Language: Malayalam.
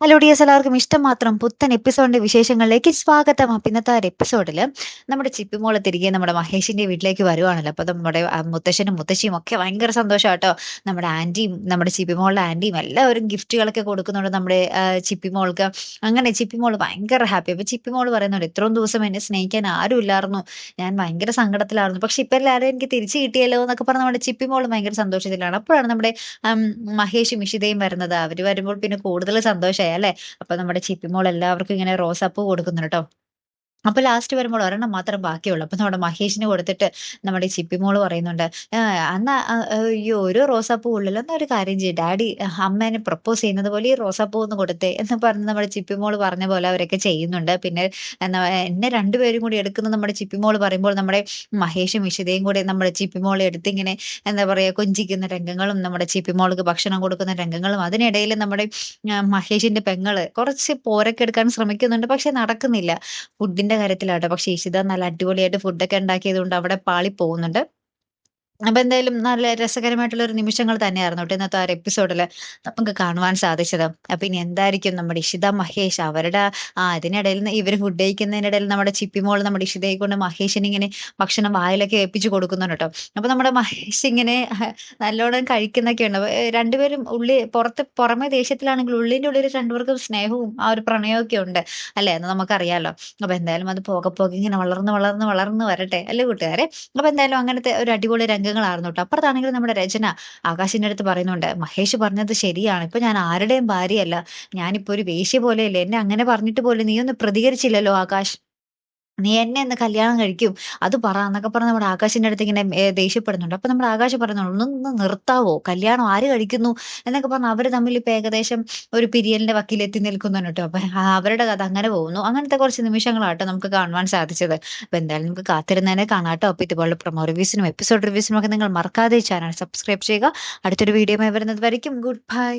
ഹലോ ഡിയസ് എല്ലാവർക്കും ഇഷ്ടം മാത്രം പുത്തൻ എപ്പിസോഡിന്റെ വിശേഷങ്ങളിലേക്ക് സ്വാഗതം. അപ്പം ഇന്നത്തെ ഒരു എപ്പിസോഡിൽ നമ്മുടെ ചിപ്പിമോൾ തിരികെ നമ്മുടെ മഹേഷിന്റെ വീട്ടിലേക്ക് വരുവാണല്ലോ. അപ്പോൾ നമ്മുടെ മുത്തശ്ശനും മുത്തശ്ശിയും ഒക്കെ ഭയങ്കര സന്തോഷം കേട്ടോ നമ്മുടെ ആന്റിയും നമ്മുടെ ചിപ്പിമോളുടെ ആന്റിയും എല്ലാവരും ഗിഫ്റ്റുകളൊക്കെ കൊടുക്കുന്നുണ്ട് നമ്മുടെ ചിപ്പിമോൾക്ക് അങ്ങനെ ചിപ്പിമോൾ ഭയങ്കര ഹാപ്പി അപ്പോൾ ചിപ്പിമോൾ പറയുന്നുണ്ട് ഇത്രയും ദിവസം എന്നെ സ്നേഹിക്കാൻ ആരും ഇല്ലായിരുന്നു. ഞാൻ ഭയങ്കര സങ്കടത്തിലായിരുന്നു. പക്ഷെ ഇപ്പം എല്ലാവരും എനിക്ക് തിരിച്ചു കിട്ടിയല്ലോ എന്നൊക്കെ പറഞ്ഞ് നമ്മുടെ ചിപ്പിമോൾ ഭയങ്കര സന്തോഷത്തിലാണ്. അപ്പോഴാണ് നമ്മുടെ മഹേഷും ഇഷിതയും വരുന്നത്. അവർ വരുമ്പോൾ പിന്നെ കൂടുതൽ സന്തോഷമായി അല്ലേ? അപ്പൊ നമ്മുടെ ചിപ്പിമോൾ എല്ലാവർക്കും ഇങ്ങനെ റോസാപ്പൂ കൊടുക്കുന്നുണ്ട് കേട്ടോ. അപ്പൊ ലാസ്റ്റ് വരുമ്പോൾ ഒരെണ്ണം മാത്രം ബാക്കിയുള്ളൂ. അപ്പൊ നമ്മുടെ മഹേഷിന് കൊടുത്തിട്ട് നമ്മുടെ ചിപ്പി ചിപ്പിമോൾ പറയുന്നുണ്ട് "ആ, അന്നാ അയ്യോ ഒരു റോസാപ്പൂ ഉള്ളല്ലോ എന്നാ ഒരു കാര്യം ചെയ്യും. ഡാഡി അമ്മേനെ പ്രപ്പോസ് ചെയ്യുന്നത് പോലെ ഈ റോസാപ്പൂ ഒന്ന് കൊടുത്തേ എന്ന് പറഞ്ഞ് നമ്മുടെ ചിപ്പി ചിപ്പിമോൾ പറഞ്ഞ പോലെ അവരൊക്കെ ചെയ്യുന്നുണ്ട്. പിന്നെ എന്നാ രണ്ടുപേരും കൂടി എടുക്കുന്ന നമ്മുടെ ചിപ്പി ചിപ്പിമോൾ പറയുമ്പോൾ നമ്മുടെ മഹേഷും വിശുദ്ധയും കൂടി നമ്മുടെ ചിപ്പിമോളെ എടുത്ത് ഇങ്ങനെ എന്താ പറയാ കൊഞ്ചിക്കുന്ന രംഗങ്ങളും നമ്മുടെ ചിപ്പി മോൾക്ക് ഭക്ഷണം കൊടുക്കുന്ന രംഗങ്ങളും അതിനിടയിൽ നമ്മുടെ മഹേഷിന്റെ പെങ്ങൾ കുറച്ച് പോരൊക്കെ എടുക്കാൻ ശ്രമിക്കുന്നുണ്ട് പക്ഷെ നടക്കുന്നില്ല. ഫുഡിന്റെ കാര്യത്തിലാട്ടോ. പക്ഷെ ഇഷിത നല്ല അടിപൊളിയായിട്ട് ഫുഡൊക്കെ ഉണ്ടാക്കിയത് കൊണ്ട് അവിടെ പാളി പോകുന്നുണ്ട്. അപ്പൊ എന്തായാലും നല്ല രസകരമായിട്ടുള്ള ഒരു നിമിഷങ്ങൾ തന്നെയായിരുന്നു കേട്ടോ ഇന്നത്തെ ആ ഒരു നമുക്ക് കാണുവാൻ സാധിച്ചത്. അപ്പൊ ഇനി എന്തായിരിക്കും നമ്മുടെ ഇഷിത മഹേഷ് അവരുടെ ആ അതിനിടയിൽ നിന്ന് ഇവർ ഫുഡ് കഴിക്കുന്നതിനിടയിൽ നമ്മുടെ ചിപ്പിമോൾ നമ്മുടെ ഇഷിതയെ കൊണ്ട് മഹേഷിന് ഇങ്ങനെ ഭക്ഷണം വായിലൊക്കെ ഏൽപ്പിച്ചു കൊടുക്കുന്നുണ്ട് കേട്ടോ. അപ്പൊ നമ്മുടെ മഹേഷ് ഇങ്ങനെ നല്ലോണം കഴിക്കുന്നൊക്കെ ഉണ്ട് അപ്പൊ, ഏ, രണ്ടുപേരും ഉള്ളി പുറത്ത് പുറമെ ദേഷ്യത്തിലാണെങ്കിൽ ഉള്ളിന്റെ ഉള്ളിൽ രണ്ടുപേർക്കും സ്നേഹവും ആ ഒരു പ്രണയവും ഒക്കെ ഉണ്ട് അല്ലേ എന്ന് നമുക്കറിയാലോ. അപ്പൊ എന്തായാലും അത് പോകെ പോകെ ഇങ്ങനെ വളർന്ന് വളർന്ന് വളർന്ന് വരട്ടെ അല്ലേ കൂട്ടുകാരെ? അപ്പൊ എന്തായാലും അങ്ങനത്തെ ഒരു അടിപൊളി രംഗങ്ങളായിരുന്നു കേട്ടോ അപ്പുറത്താണെങ്കിൽ നമ്മുടെ രചന ആകാശിന്റെ അടുത്ത് പറയുന്നുണ്ട് മഹേഷ് പറഞ്ഞത് ശരിയാണ്. ഇപ്പൊ ഞാൻ ആരുടെയും ഭാര്യയല്ല. ഞാനിപ്പോ ഒരു വേശ്യ പോലെയല്ലേ. എന്നെ അങ്ങനെ പറഞ്ഞിട്ട് പോലും നീ ഒന്ന് പ്രതികരിച്ചില്ലല്ലോ ആകാശ്. നീ എന്നെ ഒന്ന് കല്യാണം കഴിക്കും. അത് പറ എന്നൊക്കെ പറഞ്ഞ് നമ്മുടെ ആകാശിന്റെ അടുത്ത് ഇങ്ങനെ ദേഷ്യപ്പെടുന്നുണ്ട്. അപ്പൊ നമ്മുടെ ആകാശം പറയുന്നുണ്ട് ഒന്ന് നിർത്താവോ? കല്യാണം ആര് കഴിക്കുന്നു? എന്നൊക്കെ പറഞ്ഞ് അവർ തമ്മിൽ ഇപ്പൊ ഏകദേശം ഒരു പിരിയലിന്റെ വക്കീലെത്തി കേട്ടോ. അപ്പൊ അവരുടെ കഥ അങ്ങനെ പോകുന്നു. അങ്ങനത്തെ കുറച്ച് നിമിഷങ്ങളാട്ടോ നമുക്ക് കാണുവാൻ സാധിച്ചത്. അപ്പൊ എന്തായാലും നമുക്ക് കാത്തിരുന്നതിനെ കാണാട്ടോ അപ്പൊ ഇതുപോലെ പ്രൊമോ റിവ്യൂസിനും എപ്പിസോഡ് റിവ്യൂസിനും ഒക്കെ നിങ്ങൾ മറക്കാതെ ചാനൽ സബ്സ്ക്രൈബ് ചെയ്യുക. അടുത്തൊരു വീഡിയോ വരുന്നത് വരയ്ക്കും. Good bye.